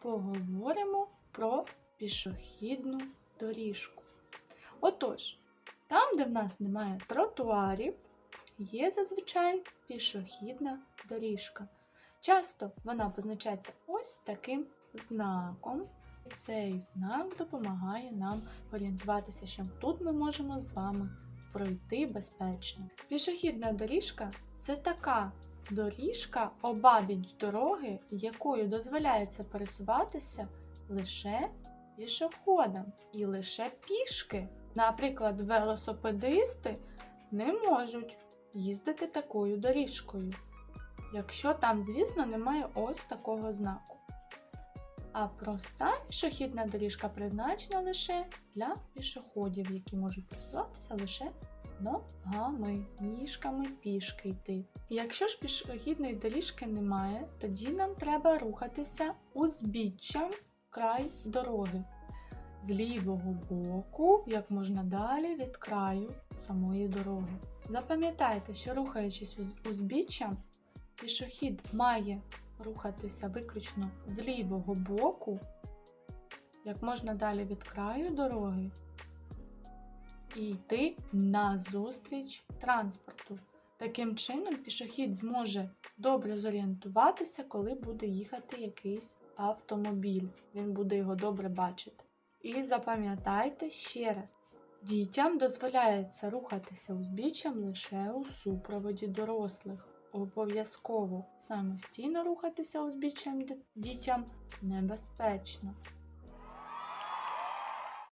поговоримо про пішохідну доріжку. Отож, там, де в нас немає тротуарів, є зазвичай пішохідна доріжка. Часто вона позначається ось таким знаком. Цей знак допомагає нам орієнтуватися, що тут ми можемо з вами пройти безпечно. Пішохідна доріжка це така доріжка обабіч дороги, якою дозволяється пересуватися лише пішоходам і лише пішки. Наприклад, велосипедисти не можуть їздити такою доріжкою, якщо там, звісно, немає ось такого знаку. А проста пішохідна доріжка призначена лише для пішоходів, які можуть пересуватися лише ногами, ніжками пішки йти. Якщо ж пішохідної доріжки немає, тоді нам треба рухатися узбіччям край дороги. З лівого боку, як можна далі від краю самої дороги. Запам'ятайте, що рухаючись уз- узбіччям, пішохід має рухатися виключно з лівого боку, як можна далі від краю дороги, і йти назустріч транспорту. Таким чином, пішохід зможе добре зорієнтуватися, коли буде їхати якийсь автомобіль. Він буде його добре бачити. І запам'ятайте ще раз: дітям дозволяється рухатися узбіччям лише у супроводі дорослих. Обов'язково самостійно рухатися узбіччям дітям небезпечно.